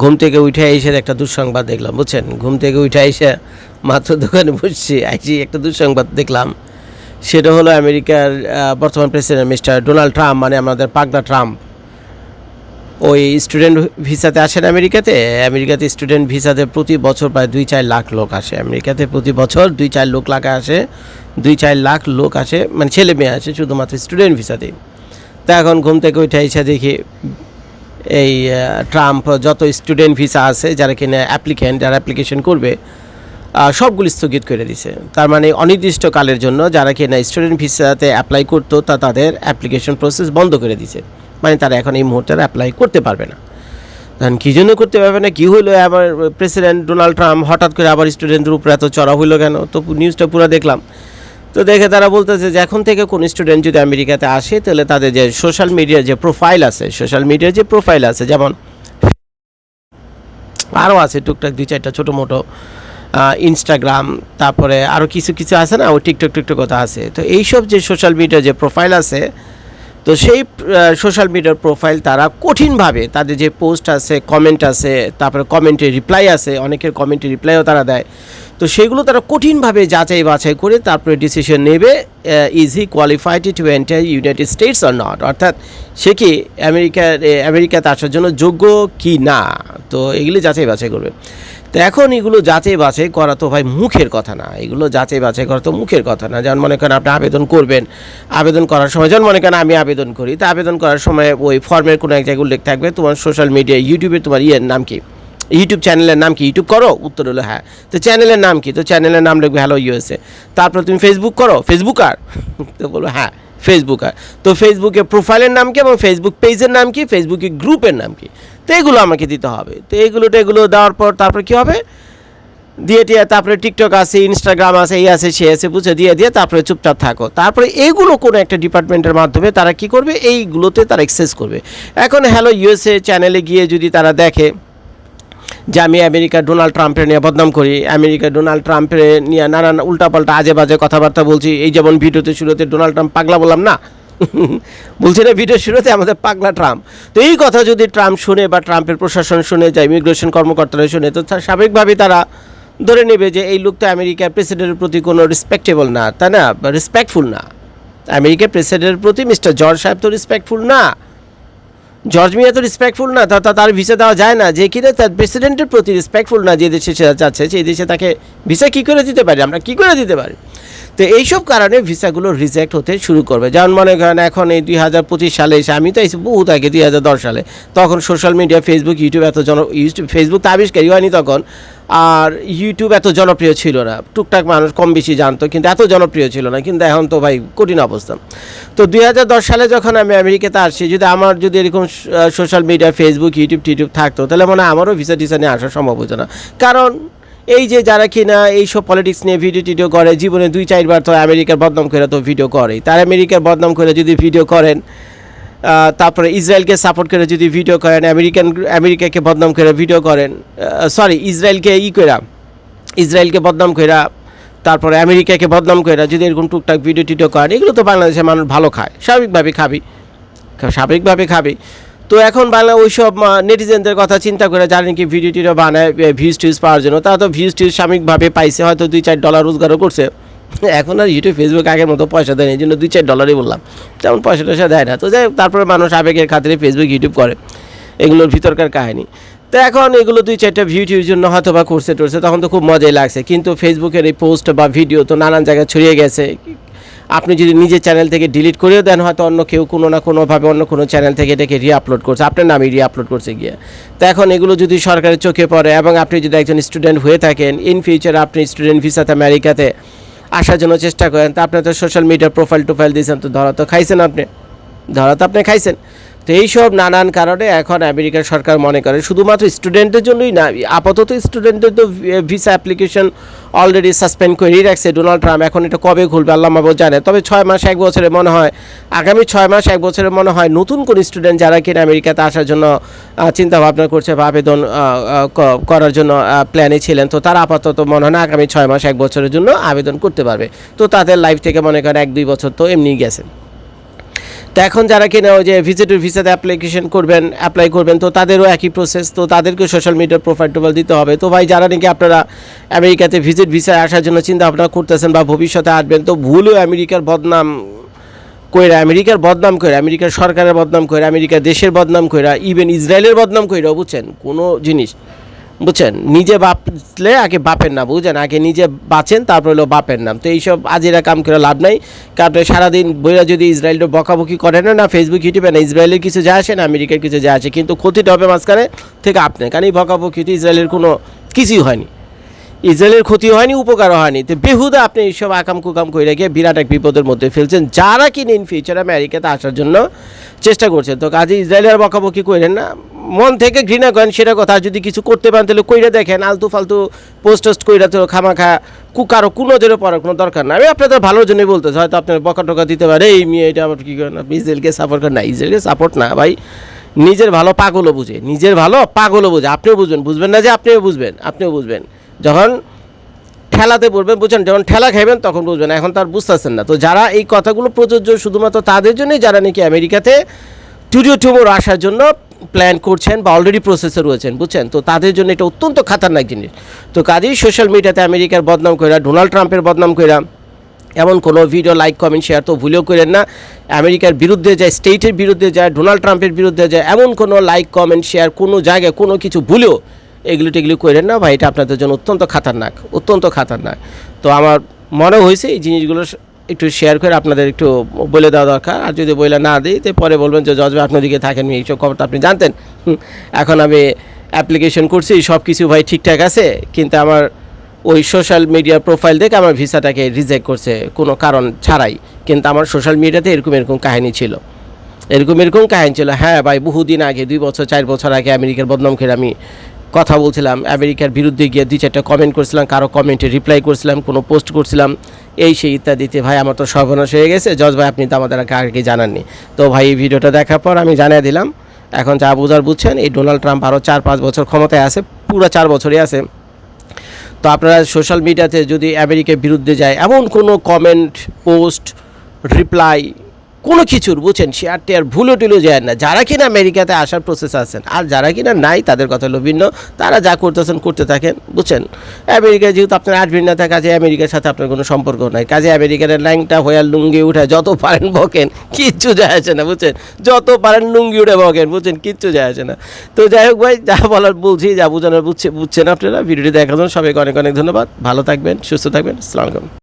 ঘুম থেকে উঠে এসে একটা দুঃসংবাদ দেখলাম, বুঝছেন? ঘুম থেকে উঠে এসে মাত্র দোকানে বসছি, আইসি একটা দুঃসংবাদ দেখলাম। সেটা হলো আমেরিকার বর্তমান প্রেসিডেন্ট মিস্টার ডোনাল্ড ট্রাম্প মানে আমাদের পাগলা ট্রাম্প। ওই স্টুডেন্ট ভিসাতে আসেন আমেরিকাতে আমেরিকাতে স্টুডেন্ট ভিসাতে প্রতি বছর প্রায় দুই চার লাখ লোক আসে। আমেরিকাতে প্রতি বছর দুই চার লোক লাখ আসে, দুই চার লাখ লোক আসে মানে ছেলে মেয়ে আসে শুধুমাত্র স্টুডেন্ট ভিসাতে তা এখন ঘুম থেকে উঠে এসে দেখি এই ট্রাম্প যত স্টুডেন্ট ভিসা আছে, যারা কিনা অ্যাপ্লিক্যান্ট যারা অ্যাপ্লিকেশন করবে সবগুলি স্থগিত করে দিছে। তার মানে অনির্দিষ্টকালের জন্য যারা কিনা স্টুডেন্ট ভিসাতে অ্যাপ্লাই করতো, তা তাদের অ্যাপ্লিকেশন প্রসেস বন্ধ করে দিছে। মানে তারা এখন এই মুহূর্তে অ্যাপ্লাই করতে পারবে না। তখন কী জন্য করতে পারবে না? কী হলো আবার প্রেসিডেন্ট ডোনাল্ড ট্রাম্প হঠাৎ করে আবার স্টুডেন্টদের উপরে এত চড়া হইল কেন? তো নিউজটা পুরো দেখলাম। তো দেখে তারা বলতেছে যে এখন থেকে কোন স্টুডেন্ট যদি আমেরিকাতে আসে, তাহলে তাদের যে সোশ্যাল মিডিয়ার যে প্রোফাইল আছে সোশ্যাল মিডিয়ার যে প্রোফাইল আছে, যেমন আরও আছে টুকটাক দুই চারটা ছোটো মোটো ইনস্টাগ্রাম তারপরে আরও কিছু কিছু আছে না, ওই টিকটক টিকটক কথা আছে। তো এইসব যে সোশ্যাল মিডিয়ার যে প্রোফাইল আছে, তো সেই সোশ্যাল মিডিয়ার প্রোফাইল তারা কঠিনভাবে তাদের যে পোস্ট আছে কমেন্ট আছে, তারপরে কমেন্টে রিপ্লাই আছে, অনেকের কমেন্টে রিপ্লাইও তারা দেয়। তো সেগুলো তারা কঠিনভাবে যাচাই বাছাই করে তারপরে ডিসিশন নেবে is he qualified to enter United States or not অর্থাৎ সে কি আমেরিকার আমেরিকাতে আসার জন্য যোগ্য কি না? তো এগুলি যাচাই বাছাই করবে। তো এখন এগুলো যাচাই বাছাই করা তো ভাই মুখের কথা না। এগুলো যাচাই বাছাই করা তো মুখের কথা না। যেমন মনে করেন আপনি আবেদন করবেন। আবেদন করার সময় যেমন মনে করেন আমি আবেদন করি। তা আবেদন করার সময় ওই ফর্মের কোনো এক জায়গায় উল্লেখ থাকবে। তোমার সোশ্যাল মিডিয়া ইউটিউবে তোমার ইয়ের নাম কি? ইউটিউব চ্যানেলের নাম কি? ইউটিউব করো? উত্তর হলো হ্যাঁ। তো চ্যানেলের নাম কি? তো চ্যানেলের নাম লিখবে হ্যালো ইউএসএ। তারপর তুমি ফেসবুক করো? ফেসবুকার তো বলব হ্যাঁ ফেসবুক আর তো ফেসবুকে প্রোফাইলের নাম কি এবং ফেসবুক পেজের নাম কি? ফেসবুকে গ্রুপের নাম কি? তো এগুলো আমাকে দিতে হবে। তো এগুলো এগুলো দেওয়ার পর তারপর কি হবে? দিয়ে টিয়ে তারপরে টিকটক আছে ইনস্টাগ্রাম আছে, এই আছে, সে আছে বুঝে দিয়ে দিয়ে তারপরে চুপচাপ থাকো। তারপরে এগুলো কোনো একটা ডিপার্টমেন্টের মাধ্যমে তারা কি করবে? এইগুলোতে তারা এক্সেস করবে। এখন হ্যালো ইউএসএ চ্যানেলে গিয়ে যদি তারা দেখে যে আমি আমেরিকা ডোনাল্ড ট্রাম্পের নিয়ে বদনাম করি, আমেরিকা ডোনাল্ড ট্রাম্পের নিয়ে নানান উল্টাপাল্টা আজে বাজে কথাবার্তা বলছি। এই যেমন ভিডিওতে শুরুতে ডোনাল্ড ট্রাম্প পাগলা বললাম না? বলছি না ভিডিও শুরুতে আমাদের পাগলা ট্রাম্প। তো এই কথা যদি ট্রাম্প শুনে বা ট্রাম্পের প্রশাসন শুনে যায় ইমিগ্রেশন কর্মকর্তারা শুনে, তো তা- স্বাভাবিকভাবেই তারা ধরে নেবে যে এই লোকটা আমেরিকার প্রেসিডেন্টের প্রতি কোনো রেসপেক্টেবল না, তাই না? রেসপেক্টফুল না। আমেরিকার প্রেসিডেন্টের প্রতি মিস্টার জর্জ সাহেব তো রেসপেক্টফুল না। জর্জ মিয়া তো রেসপেক্টফুল না, তা তার ভিসা দেওয়া যায় না, যে কিনা তার প্রেসিডেন্টের প্রতি রেসপেক্টফুল না যে দেশে সে যাচ্ছে সেই দেশে তাকে ভিসা কী করে দিতে পারি, আমরা কী করে দিতে পারি? তো এইসব কারণে ভিসাগুলো রিজেক্ট হতে শুরু করবে। যেমন মনে করেন এখন এই দুই হাজার পঁচিশ সালে এসে আমি তো এসে বহুত আগে দুই হাজার দশ সালে, তখন সোশ্যাল মিডিয়া ফেসবুক ইউটিউব এত জন ইউটিউব ফেসবুক তো আবিষ্কারই হয়নি তখন, আর ইউটিউব এত জনপ্রিয় ছিল না। টুকটাক মানুষ কম বেশি জানতো, কিন্তু এত জনপ্রিয় ছিল না, কিন্তু এখন তো ভাই কঠিন অবস্থা। তো দুই হাজার দশ সালে যখন আমি আমেরিকাতে আসছি যদি আমার যদি এরকম সোশ্যাল মিডিয়া ফেসবুক ইউটিউব টিউটিউব থাকতো, তাহলে মনে হয় আমারও ভিসা টিসা নিয়ে আসা সম্ভব হতো না। কারণ এই যে যারা কিনা এইসব পলিটিক্স নিয়ে ভিডিও টিডিও করে, জীবনে দুই, চারবার তো আমেরিকার বদনাম করে তো ভিডিও করে তার আমেরিকার বদনাম করে যদি ভিডিও করেন তারপরে ইসরায়েলকে সাপোর্ট করে যদি ভিডিও করেন, আমেরিকান, আমেরিকাকে বদনাম করে ভিডিও করেন সরি ইসরায়েলকে ই করা ইসরায়েলকে বদনাম কইরা, তারপরে আমেরিকাকে বদনাম করে যদি এরকম টুকটাক ভিডিও টিডিও করেন, এগুলো তো বাংলাদেশের মানুষ ভালো খায় স্বাভাবিকভাবে খাবি। স্বাভাবিকভাবে খাবি। তো এখন বাংলা ওইসব নেটিজেনদের কথা চিন্তা করে যারা নাকি ভিডিও টিডিও বানায় ভিউজ টিউজ পাওয়ার জন্য। তারা তো ভিউজ টিউজ সাময়িকভাবে পাইছে, হয়তো দুই চার ডলার রোজগারও করছে। এখন আর ইউটিউব ফেসবুক আগের মতো পয়সা দেয় না, এই জন্য দুই চার ডলারই বললাম। তেমন পয়সা টয়সা দেয় না। তো যাই তারপরে মানুষ আবেগের খাতিরে ফেসবুক ইউটিউব করে। এগুলোর ভিতরকার কাহিনী। তো এখন এগুলো দুই চারটা ভিউ টিউর জন্য হয়তো বা করছে টরছে তখন তো খুব মজাই লাগছে। কিন্তু ফেসবুকের এই পোস্ট বা ভিডিও তো নানান জায়গায় ছড়িয়ে গেছে। আপনি যদি নিজের চ্যানেল থেকে ডিলিট করেও দেন, হয়তো অন্য কেউ কোনো না কোনোভাবে অন্য কোনো চ্যানেল থেকে এটাকে রিআপলোড করছে। আপনার নামই নামে রিআপলোড করছে গিয়ে। তো এখন এগুলো যদি সরকারের চোখে পড়ে এবং আপনি যদি একজন স্টুডেন্ট হয়ে থাকেন ইন ফিউচার আপনি স্টুডেন্ট ভিসাতে আমেরিকাতে আসার জন্য চেষ্টা করেন, তা আপনার তো সোশ্যাল মিডিয়ার প্রোফাইল টোফাইল দিয়েছেন তো ধরা তো খাইছেন আপনি। ধরা তো আপনি খাইছেন। তো এইসব নানান কারণে এখন আমেরিকার সরকার মনে করে শুধুমাত্র স্টুডেন্টের জন্যই না, আপাতত স্টুডেন্টদের তো ভিসা অ্যাপ্লিকেশন অলরেডি সাসপেন্ড করেই রাখছে। ডোনাল্ড ট্রাম্প এখন এটা কবে খুলবে আল্লাহ মাহবুব জানে। তবে ছয় মাস, এক বছরে মনে হয়, আগামী ছয় মাস, এক বছরে মনে হয় নতুন কোন স্টুডেন্ট যারা কিনা আমেরিকাতে আসার জন্য চিন্তা ভাবনা করছে বা আবেদন করার জন্য প্ল্যানে ছিলেন, তো তারা আপাতত মনে হয় না আগামী ছয় মাস, এক বছরের জন্য আবেদন করতে পারবে। তো তাদের লাইফ থেকে মনে করেন এক দুই বছর তো এমনিই গেছে তো এখন যারা কিনা ওই যে ভিজিটর ভিসাতে অ্যাপ্লিকেশন করবেন অ্যাপ্লাই করবেন, তো তাদেরও একই প্রসেস তো তাদেরকে সোশ্যাল মিডিয়ার প্রোফাইল টোফাইল দিতে হবে। তো ভাই, যারা নাকি আপনারা আমেরিকাতে ভিজিট ভিসায় আসার জন্য চিন্তা ভাবনা করতেছেন বা ভবিষ্যতে আসবেন, তো ভুলও আমেরিকার বদনাম কইরা, আমেরিকার বদনাম কইরা, আমেরিকার সরকারের বদনাম কইরা, আমেরিকার দেশের বদনাম কইরা ইভেন ইসরায়েলের বদনাম কইরা, বুঝছেন? কোনো জিনিস। বুঝছেন? নিজে বাঁচলে আগে বাপের নাম, বুঝছেন? আগে নিজে বাঁচেন, তারপর হলো বাপের নাম। তো এইসব আজিরা কাম করে লাভ নাই। কারণ সারাদিন বইরা যদি ইসরায়েলটা বকাবকি করে না না ফেসবুক ইউটিউবে না ইসরায়েলের কিছু যা আসে, না আমেরিকার কিছু যা আছে কিন্তু ক্ষতিটা হবে মাঝখানে থেকে আপনি। কারণ এই বকাবকিতে ইসরায়েলের কোনো কিছুই হয়নি। ইসরায়েলের ক্ষতি হয়নি, উপকারও হয়নি। তো বেহুদা আপনি এইসব আকাম কুকাম করে রেখে বিরাট এক বিপদের মধ্যে ফেলছেন। যারা কিনে ইন ফিউচার আমেরিকাতে আসার জন্য চেষ্টা করছেন তো কাজে ইসরায়েলের বকাবকি করেন না। মন থেকে ঘৃণা করেন, সেটা কথা যদি কিছু করতে পারেন, তাহলে কইরা দেখেন, আলতু ফালতু পোস্ট টোস্ট কইরা তো খামাখা কারও কোনো জোরে পড়ার কোনো দরকার নাই। আমি আপনাদের ভালোর জন্যই বলতে হয়তো আপনার বকা টকা দিতে পারে, এই মেয়ে, এটা আবার কী করেন আপনি? ইসরায়েলকে সাপোর্ট করেন? না, ইসরায়েলকে সাপোর্ট না, ভাই। নিজের ভালো পাগলও বুঝে, নিজের ভালো পাগলও বুঝে। আপনিও বুঝবেন বুঝবেন না যে আপনিও বুঝবেন আপনিও বুঝবেন। যখন ঠেলাতে পড়বেন, বুঝছেন? যখন ঠেলা খাইবেন, তখন বুঝবেন। এখন তার বুঝতেছেন না। তো যারা এই কথাগুলো প্রযোজ্য শুধুমাত্র তাদের জন্যই যারা নাকি আমেরিকাতে টুডিও টুমোর আসার জন্য প্ল্যান করছেন বা অলরেডি প্রসেসে রয়েছেন, বুঝছেন? তো তাদের জন্য এটা অত্যন্ত খাতারনাক জিনিস। তো কাজেই সোশ্যাল মিডিয়াতে আমেরিকার বদনাম কইরা, ডোনাল্ড ট্রাম্পের বদনাম কইরা, এমন কোনো ভিডিও লাইক কমেন্ট শেয়ার তো ভুলেও করেন না। আমেরিকার বিরুদ্ধে যায় স্টেটের বিরুদ্ধে যায়, ডোনাল্ড ট্রাম্পের বিরুদ্ধে যায়, এমন কোনো লাইক কমেন্ট শেয়ার কোনো জায়গায় কোনো কিছু ভুলেও এগুলো টেগুলো করেন না, ভাই, এটা আপনাদের জন্য অত্যন্ত খাতারনাক অত্যন্ত খাতারনাক। তো আমার মনে হয়েছে এই জিনিসগুলো একটু শেয়ার করে আপনাদের একটু বলে দেওয়া দরকার। আর যদি বলে না দিই, তো পরে বলবেন যে, জজ ভাই দিকে থাকেন এইসব খবরটা আপনি জানতেন। এখন আমি অ্যাপ্লিকেশন করছি সব কিছু ভাই ঠিকঠাক আছে, কিন্তু আমার ওই সোশ্যাল মিডিয়া প্রোফাইল দেখে আমার ভিসাটাকে রিজেক্ট করছে, কোনো কারণ ছাড়াই। কিন্তু আমার সোশ্যাল মিডিয়াতে এরকম এরকম কাহিনী ছিল। এরকম এরকম কাহিনী ছিল হ্যাঁ ভাই, বহুদিন আগে, দুই বছর, চার বছর আগে আমেরিকার বদনাম খেয়ে আমি কথা বলছিলাম, আমেরিকার বিরুদ্ধে গিয়ে দুই চারটা কমেন্ট করছিলাম, কারও কমেন্টে রিপ্লাই করছিলাম, কোনো পোস্ট করছিলাম, এই সেই ইত্যাদিতে ভাই আমার তো সর্বনাশ হয়ে গেছে। জজ ভাই, আপনি তো আমাদের আগে জানাননি। তো ভাই, এই ভিডিওটা দেখার পর আমি জানিয়ে দিলাম, এখন যা বোঝার বুঝছেন, এই ডোনাল্ড ট্রাম্প আরও চার পাঁচ বছর ক্ষমতায় আছে, পুরো চার বছরই আছে। তো আপনারা সোশ্যাল মিডিয়াতে যদি আমেরিকার বিরুদ্ধে যায়, এমন কোনো কমেন্ট পোস্ট রিপ্লাই কোনো কিছুর বুঝছেন শেয়ার টেয়ার ভুলো টুলো যায় না। যারা কিনা আমেরিকাতে আসার প্রসেস আছেন, আর যারা কিনা নাই, তাদের কথা হলো ভিন্ন। তারা যা করতেছেন, করতে থাকেন, বুঝছেন? আমেরিকায় যেহেতু আপনার আসবেন না থাকে, কাজে আমেরিকার সাথে আপনার কোনো সম্পর্ক নাই। কাজে আমেরিকার ল্যাংটা হয়ে লুঙ্গি উঠে যত পারেন বকেন, কিচ্ছু যায় আসে না, বুঝছেন? যত পারেন লুঙ্গি উঠে বকেন, বুঝছেন? কিচ্ছু যায় আসে না। তো যাই হোক ভাই, যা বলার বলছি, যা বোঝানোর বুঝছে, বুঝছেন আপনারা? ভিডিওটি দেখার জন্য সবাইকে অনেক অনেক ধন্যবাদ। ভালো থাকবেন, সুস্থ থাকবেন। আসসালামু আলাইকুম।